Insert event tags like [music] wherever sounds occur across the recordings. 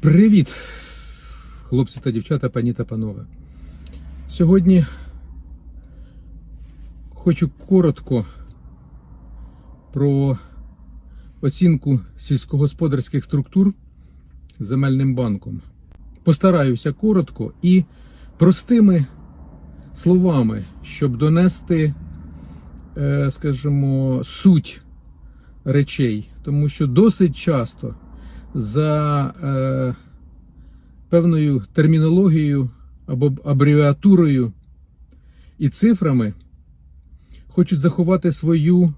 Привіт, хлопці та дівчата, пані та панове. Сьогодні хочу коротко про оцінку сільськогосподарських структур земельним банком. Постараюся коротко і простими словами, щоб донести, е, скажімо, суть речей, тому що досить часто за е, певною термінологією або абревіатурою і цифрами хочуть заховати свою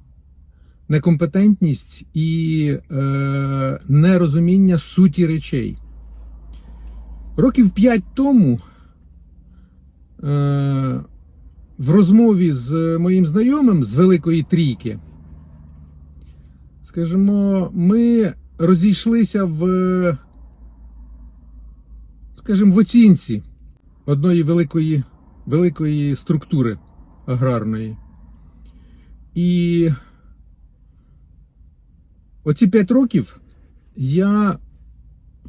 некомпетентність і е, нерозуміння суті речей. Років п'ять тому е, в розмові з моїм знайомим з Великої Трійки, скажімо, ми розійшлися в, скажімо, в оцінці одної великої, великої структури аграрної. І оці п'ять років я,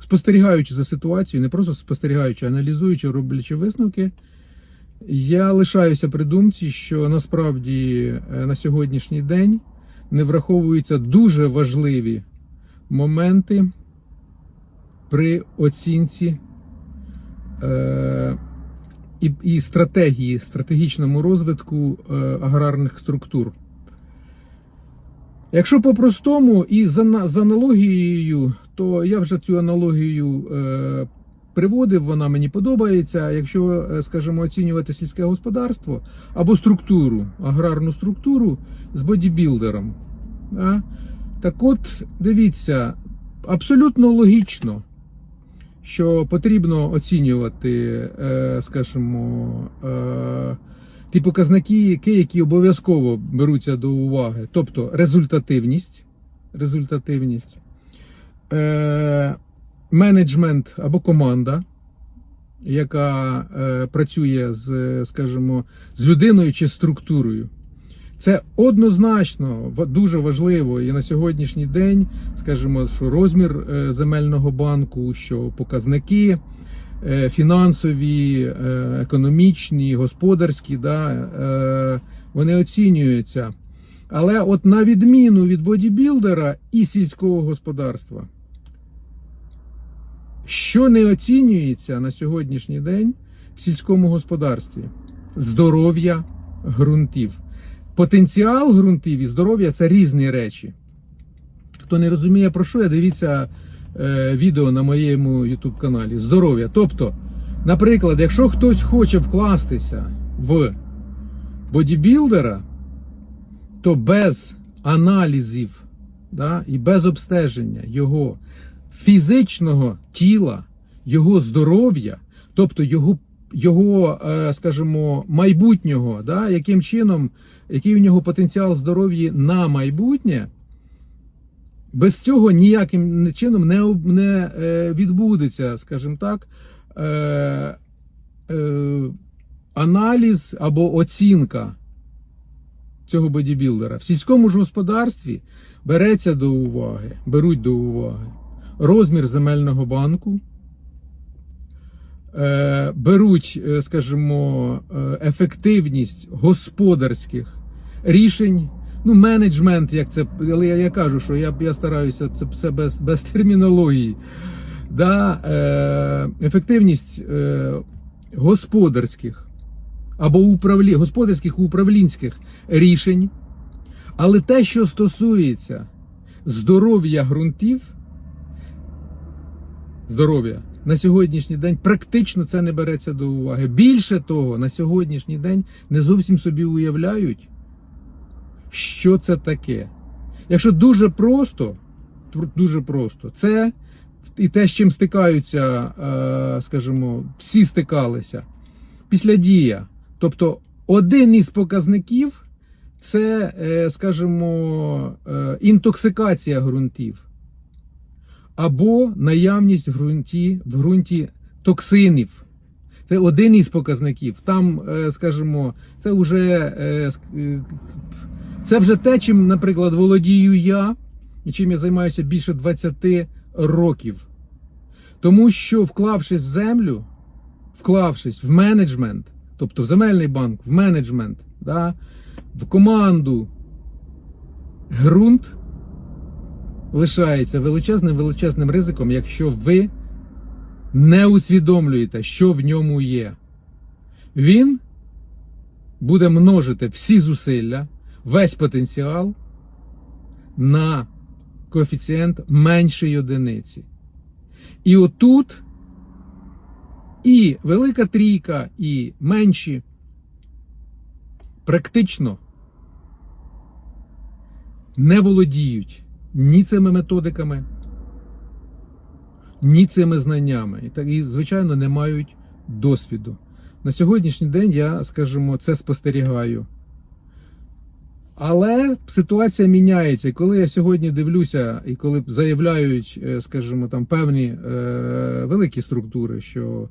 спостерігаючи за ситуацією, не просто спостерігаючи, аналізуючи, роблячи висновки, я лишаюся при думці, що насправді е, на сьогоднішній день не враховуються дуже важливі моменти при оцінці е, і, і стратегії, стратегічному розвитку е, аграрних структур. Якщо по-простому і з, ана- з аналогією, то я вже цю аналогію е, приводив, вона мені подобається. Якщо, е, скажімо, оцінювати сільське господарство або структуру, аграрну структуру з бодібілдером. Да? Так от, дивіться, абсолютно логічно, що потрібно оцінювати, е, скажімо, е, ті показники, які, обов'язково беруться до уваги. Тобто результативність, результативність, е, менеджмент або команда, яка працює з, скажімо, з людиною чи структурою. Це однозначно дуже важливо і на сьогоднішній день, скажімо, що розмір е, земельного банку, що показники е, фінансові, е, економічні, господарські, да, вони оцінюються. Але от на відміну від бодібілдера і сільського господарства, що не оцінюється на сьогоднішній день в сільському господарстві? Здоров'я ґрунтів. Потенціал ґрунтів і здоров'я це різні речі. Хто не розуміє про що, я дивіться е, відео на моєму YouTube каналі. Здоров'я. Тобто, наприклад, якщо хтось хоче вкластися в бодібілдера, то без аналізів да, і без обстеження його фізичного тіла, його здоров'я, тобто його, його е, скажімо, майбутнього, да, яким чином, який у нього потенціал в здоров'ї на майбутнє, без цього ніяким чином не, не е, відбудеться, скажімо так, е, е, аналіз або оцінка цього бодібілдера. В сільському ж господарстві береться до уваги, беруть до уваги розмір земельного банку, е, беруть, е, скажімо, ефективність господарських рішень. Ну, менеджмент, як це, але я, я кажу, що я, я стараюся це все без, без термінології. Да, е, ефективність е, господарських або управлі, господарських управлінських рішень. Але те, що стосується здоров'я ґрунтів, здоров'я на сьогоднішній день практично це не береться до уваги. Більше того, на сьогоднішній день не зовсім собі уявляють, що це таке. Якщо дуже просто, дуже просто, це і те, з чим стикаються, е, скажімо, всі стикалися після дія. Тобто, один із показників це, е, скажімо, е, інтоксикація ґрунтів або наявність в ґрунті, в ґрунті токсинів. Це один із показників. Там, скажімо, це вже, це вже те, чим, наприклад, володію я, і чим я займаюся більше 20 років. Тому що вклавшись в землю, вклавшись в менеджмент, тобто в земельний банк, в менеджмент, да, в команду, ґрунт лишається величезним величезним ризиком, якщо ви не усвідомлюєте, що в ньому є. Він буде множити всі зусилля, весь потенціал на коефіцієнт меншої одиниці. І отут і велика трійка, і менші практично не володіють ні цими методиками, ні цими знаннями. І, так, і звичайно, не мають досвіду. На сьогоднішній день я, скажімо, це спостерігаю. Але ситуація міняється. Коли я сьогодні дивлюся, і коли заявляють, е, скажімо, там певні е, великі структури, що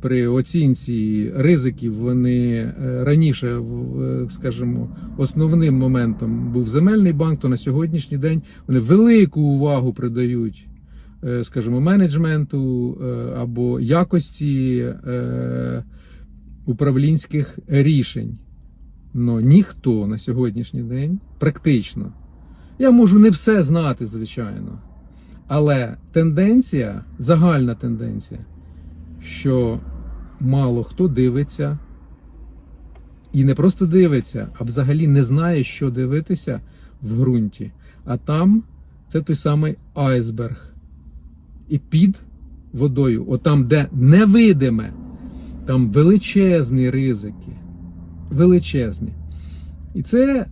при оцінці ризиків вони е, раніше, скажімо, основним моментом був земельний банк, то на сьогоднішній день вони велику увагу придають, е, скажімо, менеджменту або якості управлінських рішень. Но ніхто на сьогоднішній день практично. Я можу не все знати, звичайно. Але тенденція, загальна тенденція, що мало хто дивиться, і не просто дивиться, а взагалі не знає, що дивитися в ґрунті. А там це той самий айсберг. І під водою, отам, де невидиме, там величезні ризики. Величезні. І це,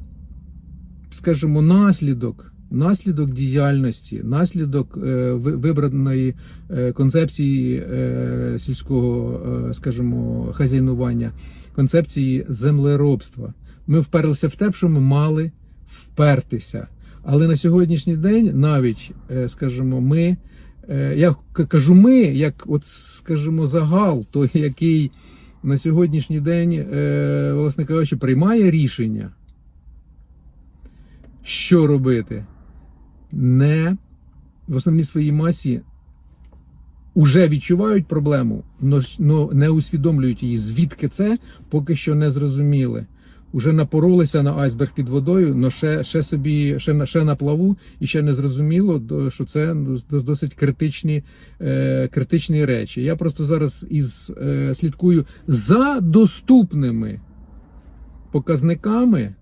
скажімо, наслідок, наслідок діяльності, наслідок е, вибраної е, концепції е, сільського, е, скажімо, хазяйнування, концепції землеробства. Ми вперлися в те, що ми мали впертися. Але на сьогоднішній день навіть, е, скажімо, ми, е, я кажу ми, як, от, скажімо, загал, той, який на сьогоднішній день, е, власне кажучи, приймає рішення, що робити, не в основній своїй масі уже відчувають проблему, але не усвідомлюють її. Звідки це, поки що не зрозуміли. Уже напоролися на айсберг під водою, але ще, ще собі ще на ще на плаву, і ще не зрозуміло, що це досить критичні, е, критичні речі. Я просто зараз із е, слідкую за доступними показниками,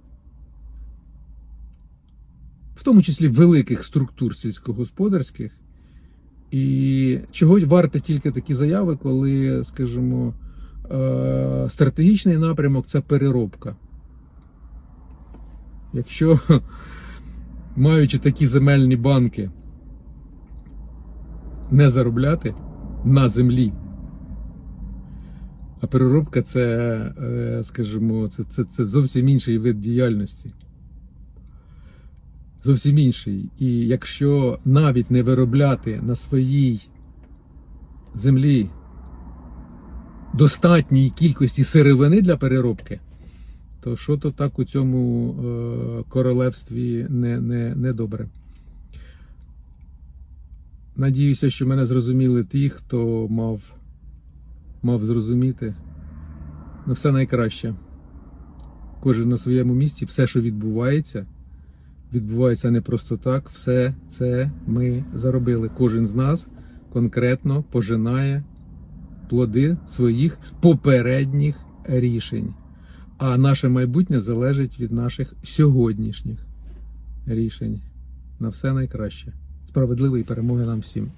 в тому числі великих структур сільськогосподарських. І чого варто тільки такі заяви, коли, скажімо, е, стратегічний напрямок це переробка. Якщо [laughs] маючи такі земельні банки не заробляти на землі, а переробка це, е, скажімо, це, це, це зовсім інший вид діяльності. Зовсім інший. І якщо навіть не виробляти на своїй землі достатньої кількості сировини для переробки, то що то так у цьому е, королевстві не, не, не добре. Надіюся, що мене зрозуміли ті, хто мав, мав зрозуміти. Ну, все найкраще. Кожен на своєму місці, все, що відбувається, відбувається не просто так. Все це ми заробили. Кожен з нас конкретно пожинає плоди своїх попередніх рішень. А наше майбутнє залежить від наших сьогоднішніх рішень. На все найкраще. Справедливої перемоги нам всім.